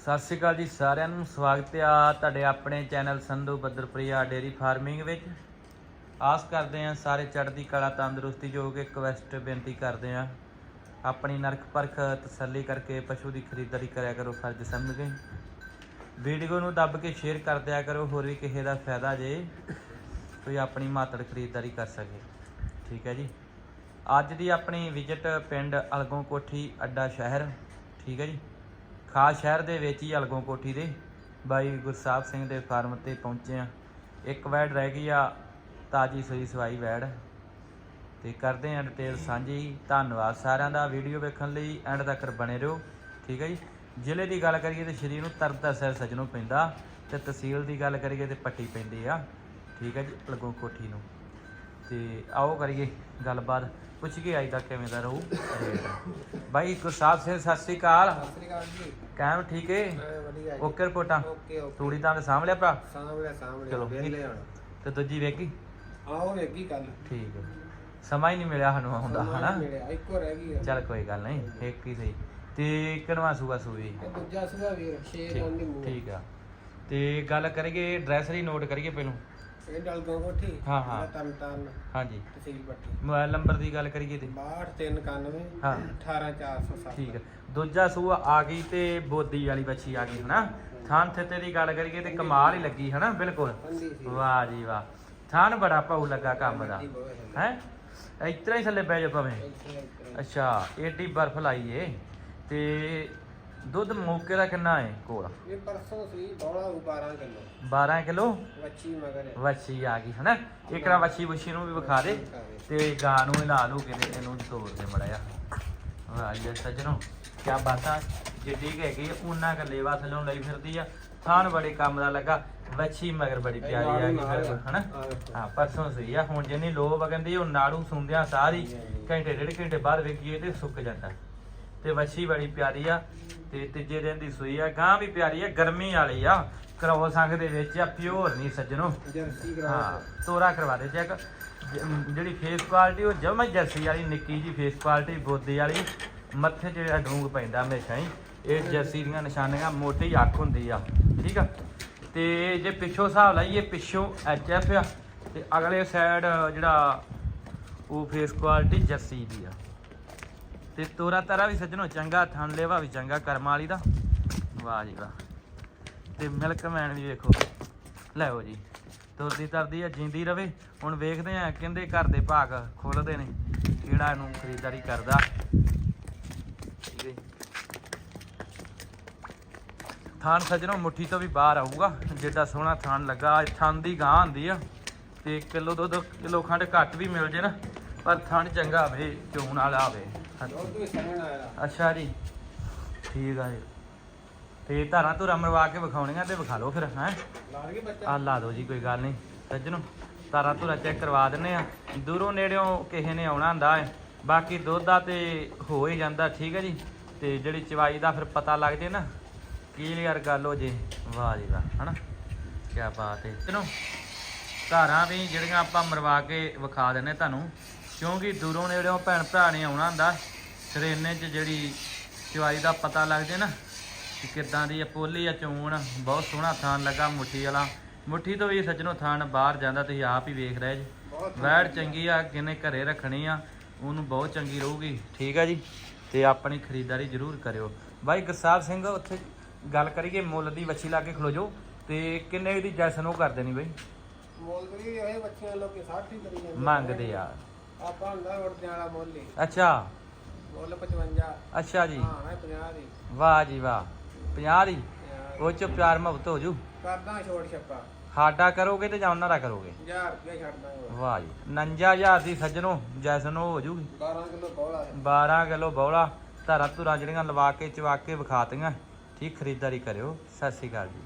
ਸਤਿ ਸ਼੍ਰੀ ਅਕਾਲ ਜੀ ਸਾਰਿਆਂ ਨੂੰ, ਸਵਾਗਤ ਆ ਤੁਹਾਡੇ ਆਪਣੇ ਚੈਨਲ ਸੰਧੂ ਬੱਦਰਪ੍ਰਿਆ ਡੇਰੀ ਫਾਰਮਿੰਗ ਵਿੱਚ। ਆਸ ਕਰਦੇ ਹਾਂ ਸਾਰੇ ਚੜ੍ਹਦੀ ਕਲਾ ਤੰਦਰੁਸਤੀ ਜੋ ਕਿ ਰਿਕਵੈਸਟ ਬੇਨਤੀ ਕਰਦੇ ਹਾਂ। ਆਪਣੀ ਨਰਕ ਪਰਖ ਤਸੱਲੀ ਕਰਕੇ ਪਸ਼ੂ ਦੀ ਖਰੀਦਦਾਰੀ ਕਰਿਆ ਕਰੋ ਫਰਜ਼ ਸਮਝ ਕੇ। ਵੀਡੀਓ ਨੂੰ ਦੱਬ ਕੇ ਸ਼ੇਅਰ ਕਰ ਦਿਆ ਕਰੋ, ਹੋਰ ਵੀ ਕਿਸੇ ਦਾ ਫਾਇਦਾ ਜੇ ਕੋਈ ਆਪਣੀ ਮਾਤੜ ਖਰੀਦਦਾਰੀ ਕਰ ਸਕੇ। ਠੀਕ ਹੈ ਜੀ। ਅੱਜ ਦੀ ਆਪਣੀ ਵਿਜ਼ਿਟ ਪਿੰਡ ਅਲਗੋਂ ਕੋਠੀ ਅੱਡਾ ਸ਼ਹਿਰ। ਠੀਕ ਹੈ ਜੀ। ਖਾਸ ਸ਼ਹਿਰ ਦੇ ਵਿੱਚ ਹੀ ਅਲਗੋਂ ਕੋਠੀ ਦੇ ਬਾਈ ਗੁਰਸਾਹਿਬ ਸਿੰਘ ਦੇ ਫਾਰਮ ਤੇ ਪਹੁੰਚੇ ਆ ਇੱਕ ਵੈੜ ਰਹਿ ਗਈ ਆ, ਤਾਜੀ ਸੂਈ ਸਵਾਈ ਵੈੜ ਤੇ ਕਰਦੇ ਆ ਡਿਟੇਲ ਸਾਂਝੀ। ਧੰਨਵਾਦ ਸਾਰਿਆਂ ਦਾ। ਵੀਡੀਓ ਵੇਖਣ ਲਈ ਐਂਡ ਤੱਕ ਬਣੇ ਰਹੋ। ਠੀਕ ਹੈ ਜੀ? ਜ਼ਿਲ੍ਹੇ ਦੀ ਗੱਲ ਕਰੀਏ ਤੇ ਸ਼੍ਰੀ ਨੂੰ ਤਰਨਤਾਰਨ ਸਜਣੋਂ ਪੈਂਦਾ ਤੇ ਤਹਿਸੀਲ ਦੀ ਗੱਲ ਕਰੀਏ ਤੇ ਪੱਟੀ ਪੈਂਦੀ ਆ। ਠੀਕ ਹੈ ਜੀ? ਅਲਗੋਂ ਕੋਠੀ ਨੂੰ। ਤੇ ਆਓ ਕਰੀਏ ਗੱਲਬਾਤ। ਪੁੱਛ ਕੇ ਆਈ ਦਾ ਕਿਵੇਂ ਦਾ ਰਹੂ? ਰੇਟ। ਬਾਈ ਗੁਰਸਾਹਿਬ ਸਿੰਘ ਸਤਿ ਸ੍ਰੀ ਅਕਾਲ ਸਤਿ ਸ੍ਰੀ ਅਕਾਲ। ਜੀ ਕਾਇਮ ਠੀਕ ਏ? ਮੈਂ ਵਧੀਆ ਜੀ। ਓਕੇ ਰਿਪੋਰਟਾਂ। Okay okay. ਤੂੜੀ ਤਾਂ ਸਾਂਭ ਲਿਆ ਭਰਾ? ਸਾਹਮਣੇ ਸਾਹਮਣੇ ਚਲੋ। ਵੇਲੇ ਹੁਣ। ਤੇ ਦੂਜੀ ਵੇਖੀ? ਆਓ ਵੇਗੀ ਕੱਲ। ਠੀਕ ਹੈ ਸਮਾਂ ਹੀ ਨਹੀਂ ਮਿਲਿਆ ਸਾਨੂੰ ਆਉਂਦਾ ਹਨਾ? ਮਿਲਿਆ। ਇੱਕੋ ਰਹਿ ਗਈ ਆ। ਚੱਲ ਕੋਈ ਗੱਲ ਨਹੀਂ ਇੱਕ ਹੀ ਸਹੀ। ਤੇ ਕਿਨਵਾ ਸੂਗਾ ਸੂਈ? ਦੂਜਾ ਸੁਗਾ ਵੀਰ ਸ਼ੇਰ ਠੀਕ- ਆਂਦੀ ਮੂੰਹ ਠੀਕ ਆ। ਤੇ ਗੱਲ ਕਰੀਏ ਐਡਰੈਸ ਹੀ ਨੋਟ ਕਰੀਏ ਪਹਿਲੋਂ। ਇਹ ਡਲ ਦੋ ਕੋਠੀ ਹਾਂ, ਹਾਂ। ਤਨ ਤਨ ਹਾਂਜੀ। ਤਹਿਸੀਲ ਪੱਟੀ। ਮੋਬਾਈਲ ਨੰਬਰ ਦੀ ਗੱਲ ਕਰੀਏ ਤੇ। 6291 ਹਾਂ। 18407 ਠੀਕ ਹੈ। ਦੂਜਾ ਸੂਆ ਆ ਗਈ ਤੇ ਬੋਦੀ ਵਾਲੀ ਬੱਚੀ ਆ ਗਈ ਹਨਾ? ਥਾਨ ਥੱਤੇ ਦੀ ਗੱਲ ਕਰੀਏ ਤੇ ਕਮਾਲ ਹੀ ਲੱਗੀ ਹਨਾ? ਬਿਲਕੁਲ। ਪੰਦੀ ਸੀ ਵਾਹ ਜੀ ਵਾਹ। ਥਾਨ ਬੜਾ ਭਾਉ ਲੱਗਾ ਕੰਮ ਦਾ। ਹੈ। ਇਤਰਾ ਹੀ ਥੱਲੇ ਬਹਿ ਜਾ ਭਾਵੇਂ। ਅੱਛਾ ਏਡੀ ਬਰਫ ਲਾਈ ਏ। ਤੇ ਦੁੱਧ ਮੌਕੇ ਦਾ ਕਿੰਨਾ ਹੈ ਕੋਲ? ਇਹ ਪਰਸੋਂ ਸੀ ਬੋਲਾ 12 ਕਿਲੋ। 12 ਕਿਲੋ? ਵੱਛੀ ਮਗਰ। ਵੱਛੀ ਆ ਗਈ ਹਨਾ? ਇਕਰਾ ਵੱਛੀ ਬੁੱਛੀ ਨੂੰ ਵੀ ਵਿਖਾ ਦੇ ਤੇ ਗਾਂ ਨੂੰ ਹੀ ਲਾ ਕੇ ਤੇ ਇਹਨੂੰ ਤੋੜ ਦੇ ਮੜਿਆ ਵਾਹ ਜੀ ਸੱਜਣੋ ਕੀ ਬਾਤਾਂ ਜਿੱਡੀ ਹੈਗੀ ਉਹਨਾਂ ਕ ਲੇਵਾ ਥੱਲੋਂ ਲਈ ਫਿਰਦੀ ਆ। ਥਾਨ ਬੜੇ ਕੰਮ ਦਾ ਲੱਗਾ ਵੱਛੀ ਮਗਰ ਬੜੀ ਪਿਆਰੀ ਆ ਗਈ ਫਿਰ ਹਨਾ? ਹਾਂ ਪਰਸੋਂ ਸਹੀ ਆ। ਹੁਣ ਜਿੰਨੀ ਲੋ ਵਗੰਦੀ ਉਹ ਨਾੜੂ ਸੁੰਦਿਆਂ ਸਾਰੀ ਘੰਟੇ ਡੇਢ ਘੰਟੇ ਬਾਅਦ ਵੇਖੀਏ ਤੇ ਸੁੱਕ ਜਾਂਦਾ। ਤੇ ਵੱਛੀ ਬੜੀ ਪਿਆਰੀ ਆ, ਤੇ ਤੀਜੇ ਦਿਨ ਦੀ ਸੂਈ ਆ। ਗਾਂ ਵੀ ਪਿਆਰੀ ਆ, ਗਰਮੀ ਵਾਲੀ ਆ। ਕਰੋ ਸੰਗ ਦੇ ਵਿੱਚ ਆ ਪਿਓਰ ਨਹੀਂ ਸੱਜਣੋ। ਜਰਸੀ ਹਾਂ, ਤੋਰਾ ਕਰਵਾ ਦੇ ਚੈੱਕ। ਜਿਹੜੀ ਫੇਸ ਕੁਆਲਿਟੀ ਉਹ ਜਮਾ ਜਰਸੀ ਵਾਲੀ, ਨਿੱਕੀ ਜੀ ਫੇਸ ਕੁਆਲਿਟੀ ਬੋਦੀ ਵਾਲੀ। ਮੱਥੇ 'ਚ ਜਿਹੜਾ ਡੂੰਗ ਪੈਂਦਾ ਹਮੇਸ਼ਾ ਹੀ। ਇਹ ਜਰਸੀ ਦੀਆਂ ਨਿਸ਼ਾਨੀਆਂ, ਮੋਟੀ ਅੱਖ ਹੁੰਦੀ ਆ। ਠੀਕ ਆ? ਤੇ ਜੇ ਪਿੱਛੋਂ ਹਿਸਾਬ ਲਾਈਏ, ਪਿੱਛੋਂ ਐਚ ਐਫ ਆ। ਤੇ ਅਗਲੇ ਸਾਈਡ ਜਿਹੜਾ, ਉਹ ਫੇਸ ਕੁਆਲਿਟੀ ਜਰਸੀ ਦੀ ਆ। ਤੇ ਤੋਰਾ ਤਾਰਾ ਵੀ ਸੱਜਣੋ ਚੰਗਾ, ਥਣ ਲੇਵਾ ਵੀ ਚੰਗਾ, ਕਰਮ ਵਾਲੀ ਦਾ। ਵਾਹ ਜੀ ਵਾਹ। ਤੇ ਮਿਲਕ ਮੈਨ ਵੀ ਵੇਖੋ। ਲੈਓ ਜੀ। ਤੁਰਦੀ ਤਰਦੀ ਆ, ਜਿੰਦੀ ਰਵੇ। ਹੁਣ ਵੇਖਦੇ ਆ, ਕਹਿੰਦੇ ਘਰ ਦੇ ਭਾਗ ਖੁੱਲਦੇ ਨੇ। ਕਿਹੜਾ ਇਹਨੂੰ ਖਰੀਦਦਾਰੀ ਕਰਦਾ? ਠੀਕ ਥਾਨ ਸੱਜਣੋ ਮੁੱਠੀ ਤੋਂ ਵੀ ਬਾਹਰ ਆਊਗਾ। ਜਿੱਡਾ ਸੋਹਣਾ ਥਾਨ ਲੱਗਾ, ਥਾਨ ਦੀ ਗਾਂ ਹੁੰਦੀ ਆ। ਤੇ ਕਿਲੋ ਦੋ ਦੋ ਕਿਲੋ ਖੰਡ ਘੱਟ ਵੀ ਮਿਲ ਜੇ ਨਾ। ਪਰ ਥਣ ਚੰਗਾ ਹੋਵੇ ਚੋਣ ਵਾਲਾ ਹੋਵੇ ਅੱਛਾ ਜੀ। ਠੀਕ ਆ ਜੀ। ਤੇ ਧਾਰਾਂ ਧੁਰਾ ਮਰਵਾ ਕੇ ਵਿਖਾਉਣੀਆਂ ਤੇ ਵਿਖਾ ਲਓ ਫਿਰ, ਹੈਂ? ਆ ਲਾ ਦਿਓ ਜੀ, ਕੋਈ ਗੱਲ ਨਹੀਂ। ਸੱਜਣੋ ਤਾਰਾਂ ਧੁਰਾ ਚੈੱਕ ਕਰਵਾ ਦਿੰਨੇ ਆ। ਦੂਰੋਂ ਨੇੜਿਓਂ ਕਿਸੇ ਨੇ ਆਉਣਾ ਹੁੰਦਾ ਹੈ। ਬਾਕੀ ਦੁੱਧ ਦਾ ਤੇ ਹੋ ਹੀ ਜਾਂਦਾ, ਠੀਕ ਹੈ ਜੀ। ਤੇ ਜਿਹੜੀ ਚਵਾਈ ਦਾ ਫਿਰ ਪਤਾ ਲੱਗ ਜੇ ਨਾ, ਕਲੀਅਰ ਗੱਲ ਹੋ ਜੇ। ਵਾਹ ਜੀ ਵਾਹ, ਹਨਾ? ਕੀ ਬਾਤ ਹੈ। ਚਲੋ ਧਾਰਾਂ ਵੀ ਜਿਹੜੀਆਂ ਆਪਾਂ ਮਰਵਾ ਕੇ ਵਿਖਾ ਦਿੰਨੇ ਤੁਹਾਨੂੰ ਕਿਉਂਕਿ ਦੂਰੋਂ ਨੇੜਿਓਂ ਭੈਣ ਭਰਾ ਨੇ ਆਉਣਾ ਹੁੰਦਾ। ਸਰੇਨੇ 'ਚ ਜਿਹੜੀ ਚਵਾਈ ਦਾ ਪਤਾ ਲੱਗ ਜੇ ਨਾ ਕਿ ਕਿੱਦਾਂ ਦੀ ਆ ਪੋਲੀ ਆ ਚੋਣ ਬਹੁਤ ਸੋਹਣਾ ਥਾਨ ਲੱਗਾ ਮੁੱਠੀ ਵਾਲਾ। ਮੁੱਠੀ ਤੋਂ ਵੀ ਸੱਜਣੋ ਥਾਨ ਬਾਹਰ ਜਾਂਦਾ ਤੁਸੀਂ ਆਪ ਹੀ ਵੇਖ ਰਹੇ ਜੀ। ਵੈੜ ਚੰਗੀ ਆ ਕਿਨੇ ਘਰੇ ਰੱਖਣੀ ਆ ਉਹਨੂੰ ਬਹੁਤ ਚੰਗੀ ਰਹੂਗੀ। ਠੀਕ ਆ ਜੀ ਤੇ ਆਪਣੀ ਖਰੀਦਦਾਰੀ ਜ਼ਰੂਰ ਕਰਿਓ। ਬਾਈ ਗੁਰਸਾਹਿਬ ਸਿੰਘ ਉੱਥੇ ਗੱਲ ਕਰੀਏ ਮੁੱਲ ਦੀ ਵੱਛੀ ਲਾ ਕੇ ਖਲੋ ਜਾਓ ਤੇ ਕਿੰਨੇ ਦੀ ਜੈਸਨ ਉਹ ਕਰ ਦੇਣੀ ਬਈ? ਮੋਲ ਵੀ ਇਹ ਬੱਚਿਆਂ ਲੋਕੇ 60 ਹੀ ਕਰੀ ਜਾਂਦੇ ਮੰਗਦੇ ਆ। ਆਪਾਂ ਹੁੰਦਾ ਉੜਦੇ ਵਾਲਾ ਮੁੱਲ ਹੀ। ਅੱਛਾ। ਮੁੱਲ 55 ਅੱਛਾ ਜੀ। ਹਾਂ ਹੈ 50 ਦੀ। ਵਾਹ ਜੀ ਵਾਹ। 50 ਦੀ? 50 ਉਹ ਚ ਪਿਆਰ ਮੁਹੱਬਤ ਹੋ ਜੂ। ਕਰਦਾ ਛੋੜ ਛੱਪਾ। ਸਾਡਾ ਕਰੋਗੇ ਤੇ ਜਾਂ ਉਹਨਾਂ ਦਾ ਕਰੋਗੇ? 1000 ਰੁਪਏ ਛੱਡਦਾ ਹੋਰ। ਵਾਹ ਜੀ। 59000 ਦੀ ਸੱਜਣੋ ਜੈਸਨ ਉਹ ਹੋ ਜੂਗੀ। 12 ਕਿਲੋ ਬੋਲਾ ਹੈ। 12 ਕਿਲੋ ਬੌਲਾ। ਧਾਰਾ ਧੁਰਾ ਜਿਹੜੀਆਂ ਲਵਾ ਕੇ ਚਵਾ ਕੇ ਵਿਖਾਤੀਆਂ ਠੀਕ ਖਰੀਦਦਾਰੀ ਕਰਿਓ। ਸਤਿ ਸ਼੍ਰੀ ਅਕਾਲ ਜੀ।